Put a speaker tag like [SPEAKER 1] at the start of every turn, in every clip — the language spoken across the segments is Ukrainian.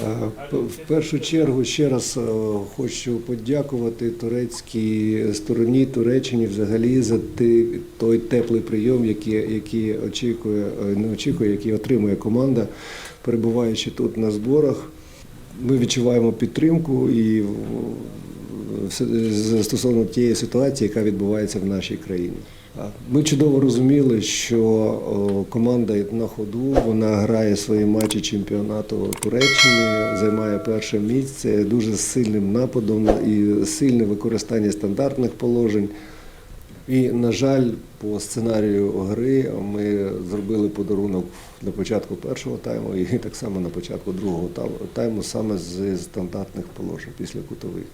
[SPEAKER 1] Е, В першу чергу ще раз е, хочу подякувати турецькій стороні Туреччині взагалі за той теплий прийом, який, який очікує, е, не очікує, який отримує команда, перебуваючи тут на зборах. Ми відчуваємо підтримку і стосовно тієї ситуації, яка відбувається в нашій країні. Ми чудово розуміли, що команда на ходу вона грає свої матчі чемпіонату Туреччини, займає перше місце дуже сильним нападом і сильне використання стандартних положень. І, на жаль, по сценарію гри ми зробили подарунок на початку першого тайму і так само на початку другого тайму саме з стандартних положень після кутових.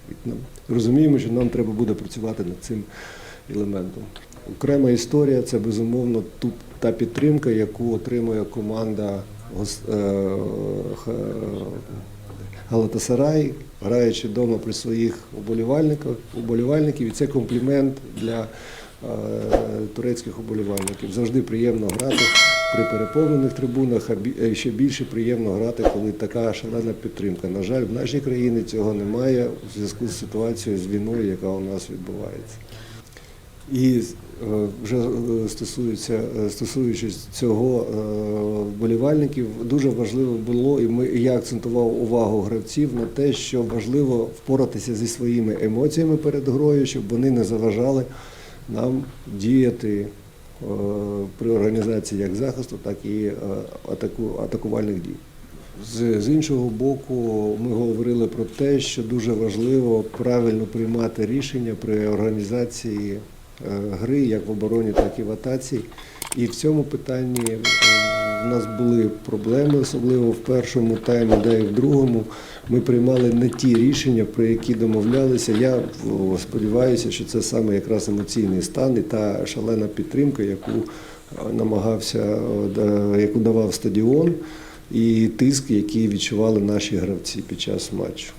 [SPEAKER 1] Розуміємо, що нам треба буде працювати над цим елементом. Окрема історія це безумовно та підтримка, яку отримує команда е, Галатасарай, граючи вдома при своїх уболівальників. І це комплімент для турецьких уболівальників. Завжди приємно грати при переповнених трибунах, а е, ще більше приємно грати, коли така шалена підтримка. На жаль, в нашій країні цього немає у зв'язку з ситуацією з війною, яка у нас відбувається. І е, вже е, стосується, е, стосуючись цього е, вболівальників, дуже важливо було, і ми я акцентував увагу гравців на те, що важливо впоратися зі своїми емоціями перед грою, щоб вони не заважали нам діяти е, при організації як захисту, так і е, атакувальних дій. З, іншого боку, ми говорили про те, що дуже важливо правильно приймати рішення при організації е, гри як в обороні, так і в атаці. І в цьому питанні в нас були проблеми, особливо в першому таймі, де і в другому. Ми приймали не ті рішення, про які домовлялися. Я сподіваюся, що це саме якраз емоційний стан і та шалена підтримка, яку е, намагався, яку давав стадіон і тиск, який відчували наші гравці під час матчу.